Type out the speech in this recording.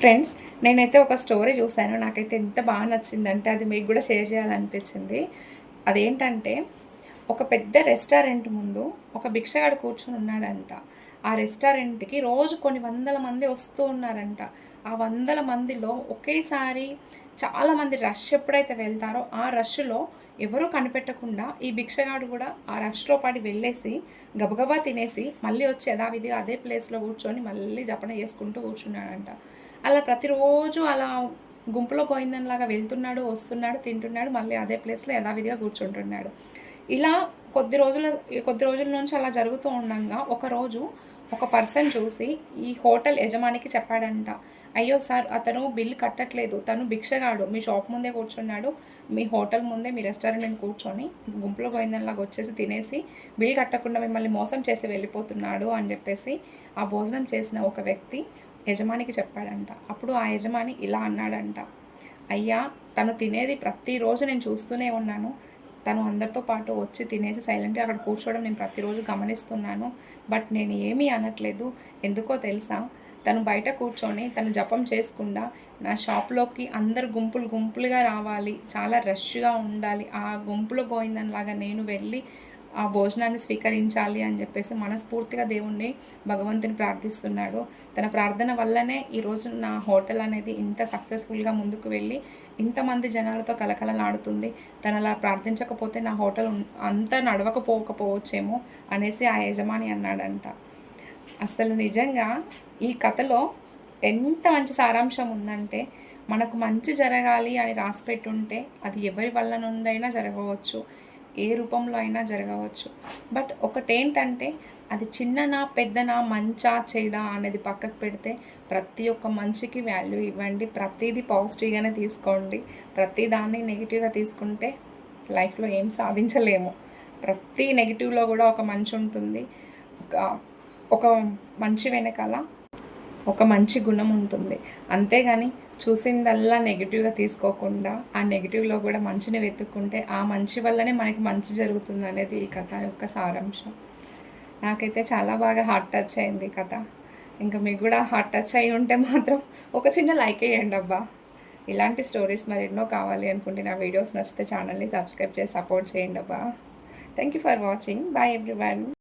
Friends నేనైతే ఒక story చూశాను. నాకైతే ఎంత బాగా నచ్చిందంటే అది మీకు కూడా షేర్ చేయాలనిపించింది. అదేంటంటే ఒక పెద్ద రెస్టారెంట్ ముందు ఒక భిక్షగాడు కూర్చుని ఉన్నాడంట. ఆ రెస్టారెంట్కి రోజు కొన్ని వందల మంది వస్తూ ఉన్నారంట. ఆ వందల మందిలో ఒకేసారి చాలామంది రష్ ఎప్పుడైతే వెళ్తారో ఆ రష్లో ఎవరూ కనిపెట్టకుండా ఈ భిక్షగాడు కూడా ఆ రష్లో పడి వెళ్ళేసి గబగబా తినేసి మళ్ళీ వచ్చి యథావిధిగా అదే ప్లేస్లో కూర్చొని మళ్ళీ జపన చేసుకుంటూ కూర్చున్నాడంట. అలా ప్రతిరోజు అలా గుంపులో గోయిందనిలాగా వెళ్తున్నాడు వస్తున్నాడు తింటున్నాడు మళ్ళీ అదే ప్లేస్లో యథావిధిగా కూర్చుంటున్నాడు. ఇలా కొద్ది రోజుల కొద్ది రోజుల నుంచి అలా జరుగుతూ ఉండగా ఒకరోజు ఒక పర్సన్ చూసి ఈ హోటల్ యజమానికి చెప్పాడంట అయ్యో సార్ అతను బిల్ కట్టట్లేదు తను భిక్షగాడు మీ షాప్ ముందే కూర్చున్నాడు మీ హోటల్ ముందే మీ రెస్టారెంట్ మీద కూర్చొని గుంపులో గోయిందనిలాగా వచ్చేసి తినేసి బిల్ కట్టకుండా మిమ్మల్ని మోసం చేసి వెళ్ళిపోతున్నాడు అని చెప్పేసి ఆ భోజనం చేసిన ఒక వ్యక్తి యజమానికి చెప్పాడంట. అప్పుడు ఆ యజమాని ఇలా అన్నాడంట. అయ్యా తను తినేది ప్రతిరోజు నేను చూస్తూనే ఉన్నాను. తను అందరితో పాటు వచ్చి తినేసి సైలెంట్గా అక్కడ కూర్చోవడం నేను ప్రతిరోజు గమనిస్తున్నాను. బట్ నేను ఏమీ అనట్లేదు. ఎందుకో తెలుసా? తను బయట కూర్చొని తను జపం చేసుకుండా నా షాప్లోకి అందరు గుంపులు గుంపులుగా రావాలి. చాలా రష్గా ఉండాలి. ఆ గుంపులో పోయిందనిలాగా నేను వెళ్ళి ఆ భోజనాన్ని స్వీకరించాలి అని చెప్పేసి మనస్ఫూర్తిగా దేవుణ్ణి భగవంతుని ప్రార్థిస్తున్నాడు. తన ప్రార్థన వల్లనే ఈరోజు నా హోటల్ అనేది ఇంత సక్సెస్ఫుల్గా ముందుకు వెళ్ళి ఇంతమంది జనాలతో కలకలలాడుతుంది. తను అలా ప్రార్థించకపోతే నా హోటల్ అంతా నడవకపోకపోవచ్చేమో అనేసి ఆ యజమాని అన్నాడంట. అసలు నిజంగా ఈ కథలో ఎంత మంచి సారాంశం ఉందంటే మనకు మంచి జరగాలి అని రాసిపెట్టుంటే అది ఎవరి వల్ల నుండైనా జరగవచ్చు. ఏ రూపంలో అయినా జరగవచ్చు. బట్ ఒకటేంటంటే అది చిన్ననా పెద్దనా మంచా చెడా అనేది పక్కకు పెడితే ప్రతి ఒక్క మనిషికి వాల్యూ ఇవ్వండి. ప్రతిదీ పాజిటివ్గానే తీసుకోండి. ప్రతి దాన్ని నెగిటివ్గా తీసుకుంటే లైఫ్లో ఏం సాధించలేము. ప్రతి నెగిటివ్లో కూడా ఒక మంచి ఉంటుంది. ఒక ఒక మంచి వెనకాల ఒక మంచి గుణం ఉంటుంది. అంతేగాని చూసిందల్లా నెగిటివ్గా తీసుకోకుండా ఆ నెగిటివ్లో కూడా మంచిని వెతుక్కుంటే ఆ మంచి వల్లనే మనకి మంచి జరుగుతుంది అనేది ఈ కథ యొక్క సారాంశం. నాకైతే చాలా బాగా హార్ట్ టచ్ అయింది ఈ కథ. ఇంకా మీకు కూడా హార్ట్ టచ్ అయి ఉంటే మాత్రం ఒక చిన్న లైక్ వేయండి అబ్బా. ఇలాంటి స్టోరీస్ మరి ఎన్నో కావాలి అనుకుంటే నా వీడియోస్ నచ్చితే ఛానల్ని సబ్స్క్రైబ్ చేసి సపోర్ట్ చేయండి అబ్బా. Thank you for watching bye everyone